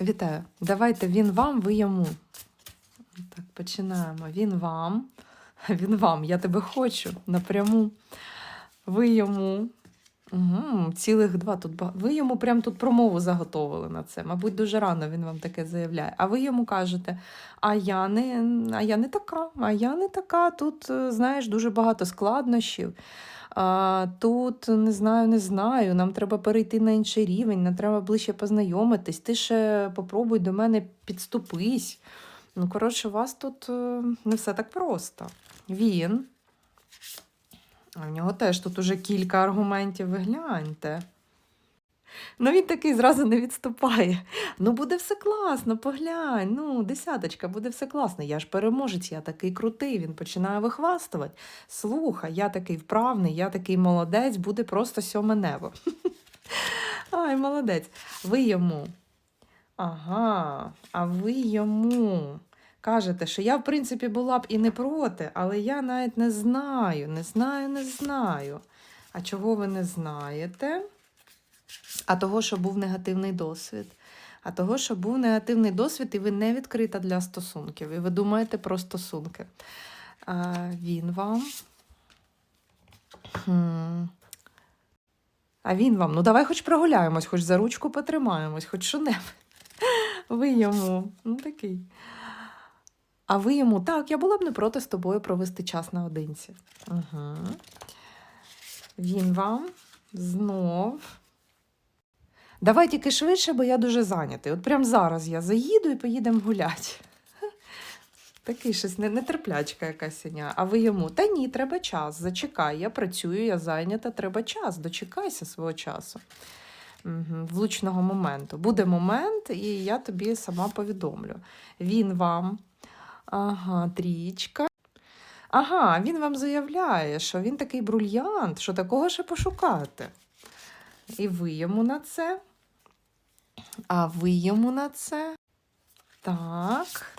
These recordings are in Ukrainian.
Вітаю. Давайте він вам, ви йому. Так, починаємо. Він вам. Він вам. Я тебе хочу напряму. Ви йому. Угу, цілих два тут Ви йому прям тут промову заготовили на це. Мабуть, дуже рано він вам таке заявляє. А ви йому кажете: а я не, а я не така, а я не така. Тут, е, знаєш, дуже багато складнощів. А, тут не знаю, не знаю. Нам треба перейти на інший рівень, нам треба ближче познайомитись. Ти ще попробуй до мене підступись. Ну, коротше, у вас тут е, не все так просто. Він. А в нього теж тут уже кілька аргументів, ви гляньте. Ну, він такий зразу не відступає. Ну, буде все класно, поглянь. Ну, десяточка, буде все класно. Я ж переможець, я такий крутий. Він починає вихвастувати. Слухай, я такий вправний, я такий молодець, буде просто сьоме небо. Ай, молодець. Ви йому. Ага, а ви йому кажете, що я, в принципі, була б і не проти, але я навіть не знаю, не знаю, не знаю. А чого ви не знаєте? А того, що був негативний досвід. А того, що був негативний досвід, і ви не відкрита для стосунків, і ви думаєте про стосунки. А, він вам. Хм. А він вам, ну давай хоч прогуляємось, хоч за ручку потримаємось, хоч що-небудь. Ви йому, ну такий. А ви йому, так, я була б не проти з тобою провести час наодинці. Угу. Він вам знов. Давай тільки швидше, бо я дуже зайнятий. От прямо зараз я заїду і поїдемо гуляти. Такий щось нетерплячка якась синя. А ви йому, та ні, треба час, зачекай, я працюю, я зайнята, треба час, дочекайся свого часу. Угу, влучного моменту. Буде момент, і я тобі сама повідомлю. Він вам, ага, трічка. Ага, він вам заявляє, що він такий брульянт, що такого ще пошукати. І ви йому на це. А ви йому на це. Так.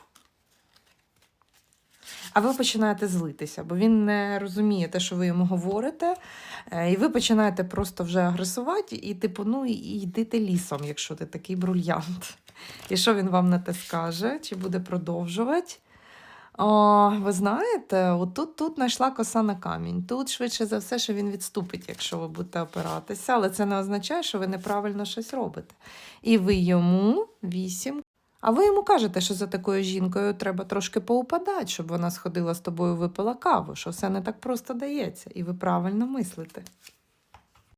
А ви починаєте злитися, бо він не розуміє те, що ви йому говорите, е, і ви починаєте просто вже агресувати, і типу, ну і йдите лісом, якщо ти такий брульянт. І що він вам на те скаже? Чи буде продовжувати? О, ви знаєте, отут тут знайшла коса на камінь. Тут швидше за все, що він відступить, якщо ви будете опиратися, але це не означає, що ви неправильно щось робите. І ви йому вісім. А ви йому кажете, що за такою жінкою треба трошки поупадати, щоб вона сходила з тобою, випила каву, що все не так просто дається, і ви правильно мислите.